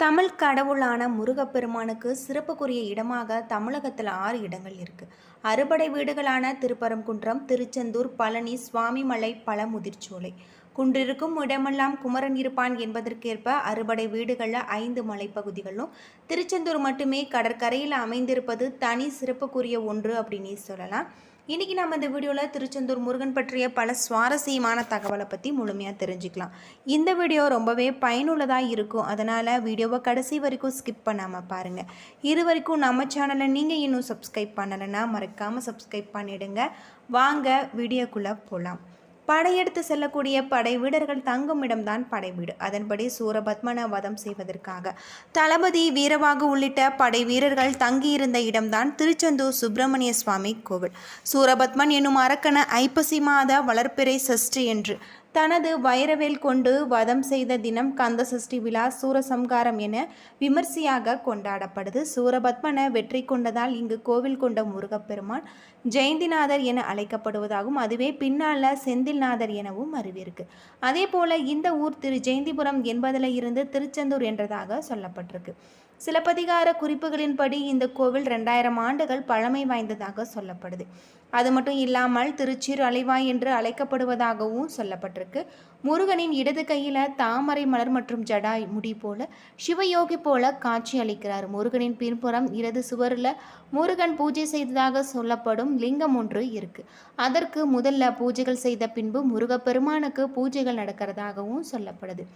தமிழ் கடவுளான முருகப்பெருமானுக்கு சிறப்புக்குரிய இடமாக தமிழகத்தில் ஆறு இடங்கள் இருக்குது அறுபடை வீடுகளான திருப்பரங்குன்றம் திருச்செந்தூர் பழனி சுவாமிமலை பழமுதிர்ச்சோலை. குன்றிருக்கும் இடமெல்லாம் குமரன் இருப்பான் என்பதற்கேற்ப அறுபடை வீடுகளில் ஐந்து மலைப்பகுதிகளும். திருச்செந்தூர் மட்டுமே கடற்கரையில் அமைந்திருப்பது தனி சிறப்புக்குரிய ஒன்று அப்படின்னு சொல்லலாம். இன்னைக்கு நம்ம இந்த வீடியோவில் திருச்செந்தூர் முருகன் பற்றிய பல சுவாரஸ்யமான தகவலை பற்றி முழுமையாக தெரிஞ்சுக்கலாம். இந்த வீடியோ ரொம்பவே பயனுள்ளதாக இருக்கும். அதனால் வீடியோவை கடைசி வரைக்கும் ஸ்கிப் பண்ணாமல் பாருங்கள் இது வரைக்கும் நம்ம சேனலை நீங்கள் இன்னும் சப்ஸ்கிரைப் பண்ணலைன்னா மறக்காமல் சப்ஸ்கிரைப் பண்ணிவிடுங்க வாங்க வீடியோக்குள்ளே போகலாம் படையெடுத்து செல்லக்கூடிய படை வீரர்கள் தங்கும் இடம்தான் படை வீடு. அதன்படி சூரபத்மன வதம் செய்வதற்காக தளபதி வீரவாகு உள்ளிட்ட படை வீரர்கள் தங்கியிருந்த இடம்தான் திருச்செந்தூர் சுப்பிரமணிய சுவாமி கோவில். சூரபத்மன் என்னும் அரக்கன ஐப்பசி மாத வளர்ப்பிறை சஷ்டி என்று தனது வைரவேல் கொண்டு வதம் செய்த தினம் கந்த சஷ்டி விழா சூரசம்காரம் என விமர்சையாக கொண்டாடப்படுது. சூரபத்மனை வெற்றி கொண்டதால் இங்கு கோவில் கொண்ட முருகப்பெருமான் ஜெயந்திநாதர் என அழைக்கப்படுவதாகவும் அதுவே பின்னால செந்தில்நாதர் எனவும் அறிவிருக்கு. அதே போல இந்த ஊர் திரு ஜெயந்திபுரம் என்பதில் இருந்து திருச்செந்தூர் என்றதாக சொல்லப்பட்டிருக்கு. சிலப்பதிகார குறிப்புகளின்படி இந்த கோவில் ரெண்டாயிரம் ஆண்டுகள் பழமை வாய்ந்ததாக சொல்லப்படுது. அது மட்டும் இல்லாமல் திருச்சீர் அலைவாய் என்று அழைக்கப்படுவதாகவும் சொல்லப்பட்டிருக்கு. முருகனின் இடது கையில் தாமரை மலர் மற்றும் ஜடாய் முடி போல சிவயோகி போல காட்சி அளிக்கிறார். முருகனின் பின்புறம் இடது சுவரில் முருகன் பூஜை செய்ததாக சொல்லப்படும் லிங்கம் ஒன்று இருக்கு. அதற்கு முதல்ல பூஜைகள் செய்த பின்பு முருகப்பெருமானுக்கு பூஜைகள் நடக்கிறதாகவும் சொல்லப்படுது.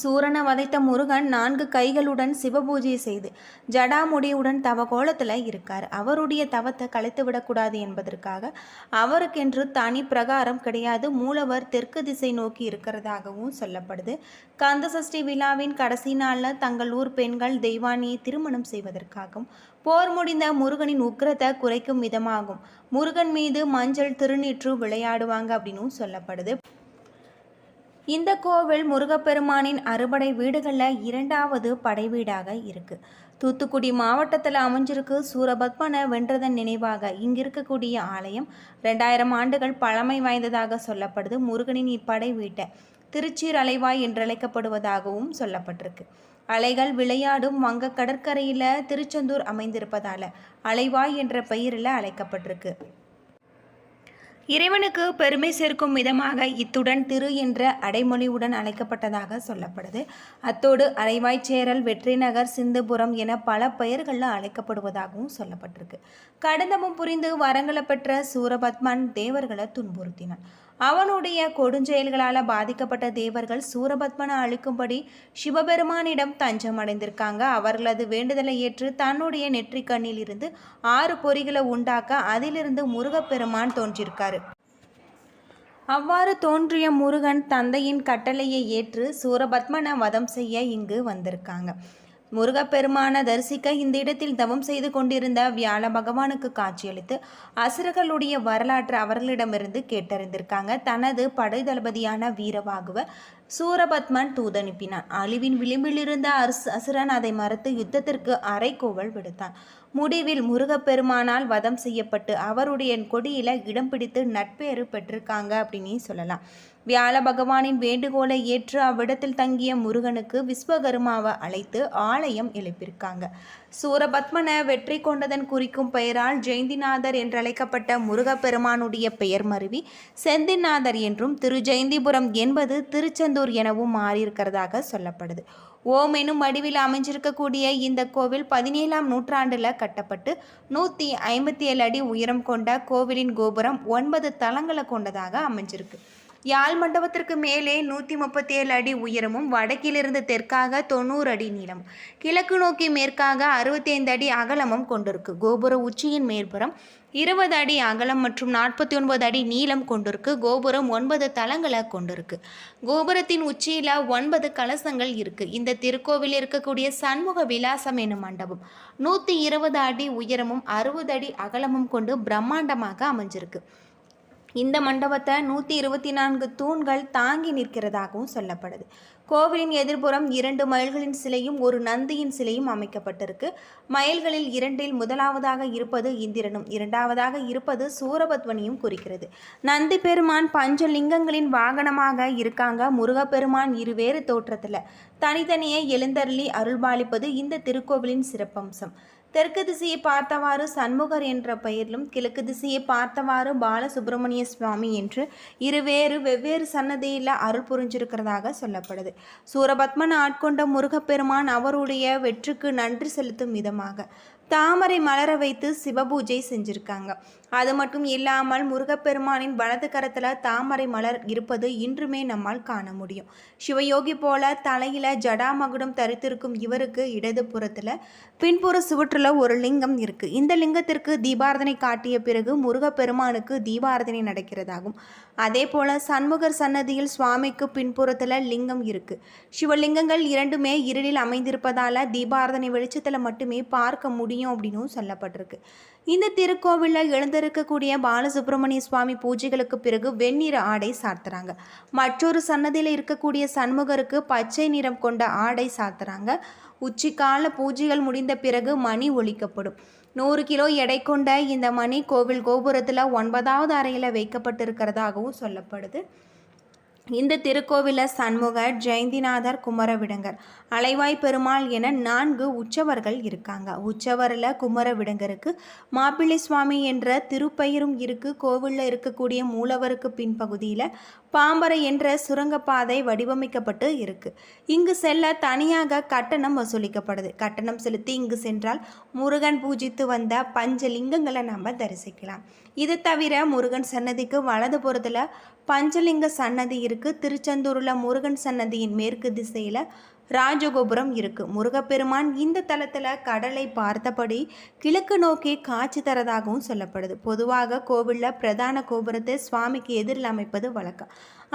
சூரனை வதைத்த முருகன் நான்கு கைகளுடன் சிவபூஜை செய்து ஜடாமுடியுடன் தவ கோலத்தில் இருக்கார். அவருடைய தவத்தை கலைத்து விடக்கூடாது என்பதற்காக அவருக்கென்று தனி பிரகாரம் கிடையாது மூலவர் தெற்கு திசை நோக்கி இருக்கிறதாகவும் சொல்லப்படுது. கந்தசஷ்டி விழாவின் கடைசி நாளில் தங்கள் ஊர் பெண்கள் தெய்வானியை திருமணம் செய்வதற்காகவும் போர் முடிந்த முருகனின் உக்கிரத்தை குறைக்கும் விதமாகும் முருகன் மீது மஞ்சள் திருநீற்று விளையாடுவாங்க அப்படின்னும் சொல்லப்படுது. இந்த கோவில் முருகப்பெருமானின் அறுபடை வீடுகளில் இரண்டாவது படை வீடாக இருக்கு. தூத்துக்குடி மாவட்டத்தில் அமைஞ்சிருக்கு சூரபத்மனை வென்றதன் நினைவாக இங்கு இருக்கக்கூடிய ஆலயம். ரெண்டாயிரம் ஆண்டுகள் பழமை வாய்ந்ததாக சொல்லப்படுது முருகனின் இப்படை வீட்டை. திருச்சீர் அலைவாய் என்றழைக்கப்படுவதாகவும் சொல்லப்பட்டிருக்கு. அலைகள் விளையாடும் வங்க கடற்கரையில் திருச்செந்தூர் அமைந்திருப்பதால் அலைவாய் என்ற பெயரில் அழைக்கப்பட்டிருக்கு. இறைவனுக்கு பெருமை சேர்க்கும் விதமாக இத்துடன் திரு என்ற அடைமொழியுடன் அழைக்கப்பட்டதாக சொல்லப்படுது. அத்தோடு அரைவாய்ச்சேரல் வெற்றிநகர் சிந்துபுரம் என பல பெயர்களில் அழைக்கப்படுவதாகவும் சொல்லப்பட்டிருக்கு. கடந்தமும் புரிந்து வரங்களை பெற்ற சூரபத்மன் தேவர்களை துன்புறுத்தினான். அவனுடைய கொடுஞ்செயல்களால் பாதிக்கப்பட்ட தேவர்கள் சூரபத்மனை அழிக்கும்படி சிவபெருமானிடம் தஞ்சம் அடைந்திருக்காங்க. அவர்களது வேண்டுதலை ஏற்று தன்னுடைய நெற்றிக் கண்ணில் இருந்து ஆறு பொறிகளை உண்டாக்க அதிலிருந்து முருகப்பெருமான் தோன்றியிருக்காரு அவ்வாறு தோன்றிய முருகன் தந்தையின் கட்டளையை ஏற்று சூரபத்மனை வதம் செய்ய இங்கு வந்திருக்காங்க. முருகப்பெருமான தரிசிக்க இந்த இடத்தில் தவம் செய்து கொண்டிருந்த வியாழ பகவானுக்கு காட்சியளித்து அசுரர்களுடைய வரலாற்று அவர்களிடமிருந்து கேட்டறிந்திருக்காங்க. தனது படை தளபதியான வீரவாகுவ சூரபத்மன் தூதனுப்பினான். அழிவின் விளிம்பிலிருந்த அர்ஸ் அசுரன் அதை மறுத்து யுத்தத்திற்கு அரைக்கோவல் விடுத்தான். முடிவில் முருகப்பெருமானால் வதம் செய்யப்பட்டு அவருடைய கொடியில இடம் பிடித்து நட்பேறு பெற்றிருக்காங்க அப்படின்னு சொல்லலாம். வியாழ பகவானின் வேண்டுகோளை ஏற்று அவ்விடத்தில் தங்கிய முருகனுக்கு விஸ்வகர்மாவை அழைத்து ஆலயம் எழுப்பியிருக்காங்க. சூரபத்மனை வெற்றி கொண்டதன் குறிக்கும் பெயரால் ஜெயந்திநாதர் என்றழைக்கப்பட்ட முருகப்பெருமானுடைய பெயர் மருவி செந்திநாதர் என்றும் திரு ஜெயந்திபுரம் என்பது திருச்செந்தூர் எனவும் மாறியிருக்கிறதாக சொல்லப்படுது. ஓம் எனும் வடிவில் அமைஞ்சிருக்கக்கூடிய இந்த கோவில் பதினேழாம் நூற்றாண்டில் கட்டப்பட்டு நூற்றி ஐம்பத்தி ஏழு அடி உயரம் கொண்ட கோவிலின் கோபுரம் ஒன்பது தளங்களை கொண்டதாக அமைஞ்சிருக்கு. யாழ் மண்டபத்திற்கு மேலே நூற்றி முப்பத்தி ஏழு அடி உயரமும் வடக்கிலிருந்து தெற்காக தொண்ணூறு அடி நீளம் கிழக்கு நோக்கி மேற்காக அறுபத்தி ஐந்து அடி அகலமும் கொண்டிருக்கு. கோபுர உச்சியின் மேற்புறம் இருபது அடி அகலம் மற்றும் நாற்பத்தி ஒன்பது அடி நீளம் கொண்டிருக்கு. கோபுரம் ஒன்பது தளங்களை கொண்டிருக்கு. கோபுரத்தின் உச்சியில் ஒன்பது கலசங்கள் இருக்கு. இந்த திருக்கோவில் இருக்கக்கூடிய சண்முக விலாசம் என்னும் மண்டபம். நூற்றி இருபது அடி உயரமும் அறுபது அடி அகலமும் கொண்டு பிரம்மாண்டமாக அமைஞ்சிருக்கு. இந்த மண்டபத்தை நூற்றி இருபத்தி நான்கு தூண்கள் தாங்கி நிற்கிறதாகவும் சொல்லப்படுது. கோவிலின் எதிர்ப்புறம் இரண்டு மயில்களின் சிலையும் ஒரு நந்தியின் சிலையும் அமைக்கப்பட்டிருக்கு. மயில்களில் இரண்டில் முதலாவதாக இருப்பது இந்திரனும் இரண்டாவதாக இருப்பது சூரபத்வனியும் குறிக்கிறது. நந்தி பெருமான் பஞ்சலிங்கங்களின் வாகனமாக இருக்காங்க. முருகப்பெருமான் இருவேறு தோற்றத்தில் தனித்தனியே எழுந்தருளி அருள்பாலிப்பது இந்த திருக்கோவிலின் சிறப்பம்சம். தெற்கு திசையை பார்த்தவாறு சண்முகர் என்ற பெயரிலும் கிழக்கு திசையை பார்த்தவாறு பாலசுப்பிரமணிய சுவாமி என்று இருவேறு வெவ்வேறு சன்னதியில் அருள் புரிஞ்சிருக்கிறதாக சொல்லப்படுது. சூரபத்மன் ஆட்கொண்ட முருகப்பெருமான் அவருடைய வெற்றுக்கு நன்றி செலுத்தும் விதமாக தாமரை மலர வைத்து சிவபூஜை செஞ்சுருக்காங்க. அது மட்டும் இல்லாமல் முருகப்பெருமானின் வலது கரத்தில் தாமரை மலர் இருப்பது இன்றுமே நம்மால் காண முடியும். சிவயோகி போல தலையில் ஜடாமகுடம் தரித்திருக்கும் இவருக்கு இடது புறத்தில் பின்புற சுவற்றில் ஒரு லிங்கம் இருக்குது இந்த லிங்கத்திற்கு தீபாரதனை காட்டிய பிறகு முருகப்பெருமானுக்கு தீபாரதனை நடக்கிறதாகும். அதே போல் சண்முகர் சன்னதியில் சுவாமிக்கு பின்புறத்தில் லிங்கம் இருக்குது சிவலிங்கங்கள் இரண்டுமே இருளில் அமைந்திருப்பதால் தீபாரதனை வெளிச்சத்தில் மட்டுமே பார்க்க முடியும் அப்படின்னும் சொல்லப்பட்டிருக்கு. இந்த திருக்கோவிலில் எழுந்திருக்கக்கூடிய பாலசுப்ரமணிய சுவாமி பூஜைகளுக்கு பிறகு வெண்ணிற ஆடை சாத்துறாங்க. மற்றொரு சன்னதியில் இருக்கக்கூடிய சண்முகருக்கு பச்சை நிறம் கொண்ட ஆடை சாத்துறாங்க. உச்சிக்கால பூஜைகள் முடிந்த பிறகு மணி ஒழிக்கப்படும் நூறு கிலோ எடை கொண்ட இந்த மணி கோவில் கோபுரத்தில் ஒன்பதாவது அறையில் வைக்கப்பட்டிருக்கிறதாகவும் சொல்லப்படுது. இந்த திருக்கோவிலில் சண்முகர் ஜெயந்திநாதர் குமரவிடங்கர். அலைவாய் பெருமாள் என நான்கு உற்சவர்கள் இருக்காங்க. உற்சவரில் குமரவிடங்கருக்கு மாப்பிள்ளை சுவாமி என்ற திருப்பயிரும் இருக்கு கோவிலில் இருக்கக்கூடிய மூலவருக்கு பின்பகுதியில் பாம்பரை என்ற சுரங்கப்பாதை வடிவமைக்கப்பட்டு இருக்கு. இங்கு செல்ல தனியாக கட்டணம் வசூலிக்கப்படுது. கட்டணம் செலுத்தி இங்கு சென்றால் முருகன் பூஜித்து வந்த பஞ்சலிங்கங்களை நம்ம தரிசிக்கலாம். இது தவிர முருகன் சன்னதிக்கு வலது புறத்தில் பஞ்சலிங்க சன்னதி இருக்குது திருச்செந்தூரில் முருகன் சன்னதியின் மேற்கு திசையில் ராஜகோபுரம் இருக்குது முருகப்பெருமான் இந்த தளத்தில் கடலை பார்த்தபடி கிழக்கு நோக்கி காட்சி தரதாகவும் சொல்லப்படுது. பொதுவாக கோவிலில் பிரதான கோபுரத்தை சுவாமிக்கு எதிரில் அமைப்பது வழக்கம்.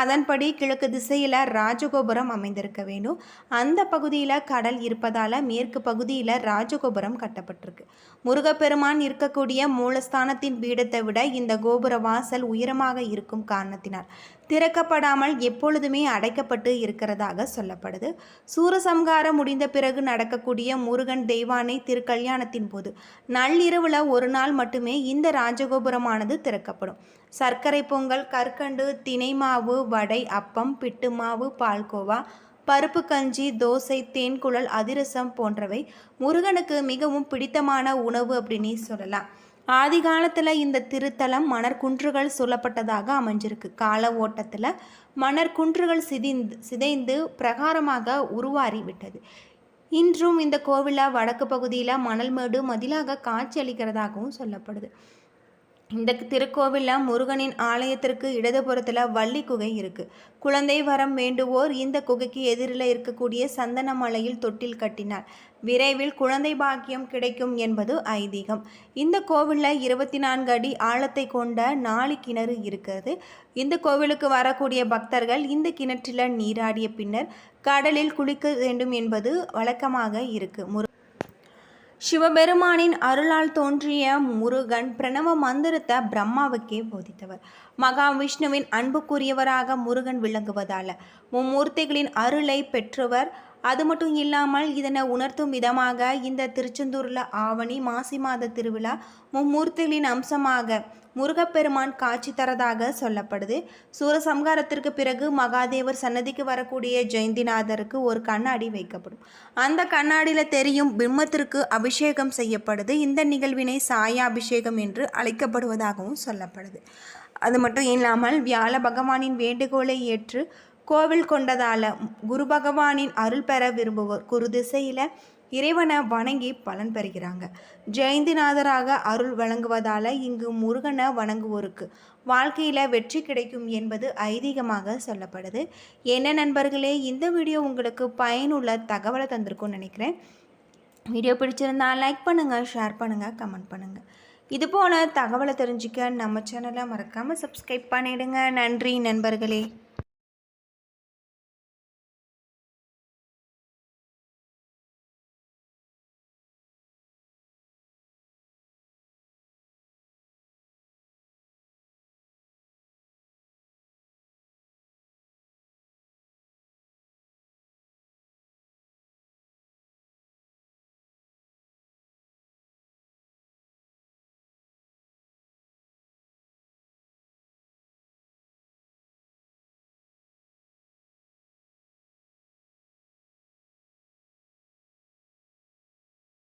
அதன்படி கிழக்கு திசையில் ராஜகோபுரம் அமைந்திருக்க வேண்டும். அந்த பகுதியில் கடல் இருப்பதால் மேற்கு பகுதியில் ராஜகோபுரம் கட்டப்பட்டிருக்கு. முருகப்பெருமான் இருக்கக்கூடிய மூலஸ்தானத்தின் பீடத்தை விட இந்த கோபுர வாசல் உயரமாக இருக்கும் காரணத்தினால் திறக்கப்படாமல் எப்பொழுதுமே அடைக்கப்பட்டு இருக்கிறதாக சொல்லப்படுது. சூரசம்காரம் முடிந்த பிறகு நடக்கக்கூடிய முருகன் தெய்வானை திருக்கல்யாணத்தின் போது நள்ளிரவில் ஒரு நாள் மட்டுமே இந்த ராஜகோபுரமானது திறக்கப்படும். சர்க்கரை பொங்கல் கற்கண்டு தினை மாவு வடை அப்பம் பிட்டு மாவு பால்கோவா பருப்பு கஞ்சி தோசை தேன்குழல் அதிரசம் போன்றவை முருகனுக்கு மிகவும் பிடித்தமான உணவு அப்படின்னு சொல்லலாம். ஆதி காலத்தில் இந்த திருத்தலம் மணற்குன்றுகள் சொல்லப்பட்டதாக அமைஞ்சிருக்கு. கால ஓட்டத்தில் மணற்குன்றுகள் சிதைந்து சிதைந்து பிரகாரமாக உருவாறி விட்டது. இன்றும் இந்த கோவிலில் வடக்கு பகுதியில் மணல்மேடு மதிலாக காட்சி அளிக்கிறதாகவும் சொல்லப்படுது. இந்த திருக்கோவிலில் முருகனின் ஆலயத்திற்கு இடதுபுறத்தில் வள்ளி குகை இருக்குது குழந்தை வரம் வேண்டுவோர் இந்த குகைக்கு எதிரில் இருக்கக்கூடிய சந்தன மலையில் தொட்டில் கட்டினார். விரைவில் குழந்தை பாக்கியம் கிடைக்கும் என்பது ஐதீகம். இந்த கோவிலில் இருபத்தி நான்கு அடி ஆழத்தை கொண்ட நாலு கிணறு இருக்கிறது. இந்த கோவிலுக்கு வரக்கூடிய பக்தர்கள் இந்த கிணற்றில் நீராடிய பின்னர் கடலில் குளிக்க வேண்டும் என்பது வழக்கமாக இருக்குது முரு சிவபெருமானின் அருளால் தோன்றிய முருகன் பிரணவ மந்திரத்தை பிரம்மாவுக்கே போதித்தவர். மகாவிஷ்ணுவின் அன்புக்குரியவராக முருகன் விளங்குவதால மும்மூர்த்திகளின் அருளை பெற்றவர் அது மட்டும் இல்லாமல் இதனை உணர்த்தும் விதமாக இந்த திருச்செந்தூரில் ஆவணி மாசி மாத திருவிழா மும்மூர்த்திகளின் அம்சமாக முருகப்பெருமான் காட்சி தரதாக சொல்லப்படுது. சூரசம்காரத்திற்கு பிறகு மகாதேவர் சன்னதிக்கு வரக்கூடிய ஜெயந்திநாதருக்கு ஒரு கண்ணாடி வைக்கப்படும். அந்த கண்ணாடியில் தெரியும் பிம்மத்திற்கு அபிஷேகம் செய்யப்படுது. இந்த நிகழ்வினை சாயா அபிஷேகம் என்று அழைக்கப்படுவதாகவும் சொல்லப்படுது. அது மட்டும் இல்லாமல் வியாழ பகவானின் வேண்டுகோளை ஏற்று கோவில் கொண்டதால் குரு பகவானின் அருள் பெற விரும்புவோர் குரு திசையில் இறைவனை வணங்கி பலன் பெறுகிறாங்க. ஜெயந்திநாதராக அருள் வழங்குவதால் இங்கு முருகனை வணங்குவோருக்கு வாழ்க்கையில் வெற்றி கிடைக்கும் என்பது ஐதீகமாக சொல்லப்படுது. என்ன நண்பர்களே இந்த வீடியோ உங்களுக்கு பயனுள்ள தகவலை தந்திருக்கும்னு நினைக்கிறேன். வீடியோ பிடிச்சிருந்தா லைக் பண்ணுங்கள் ஷேர் பண்ணுங்கள் கமெண்ட் பண்ணுங்கள் இது போல் தகவலை தெரிஞ்சுக்க நம்ம சேனலை மறக்காமல் சப்ஸ்கிரைப் பண்ணிவிடுங்க நன்றி நண்பர்களே.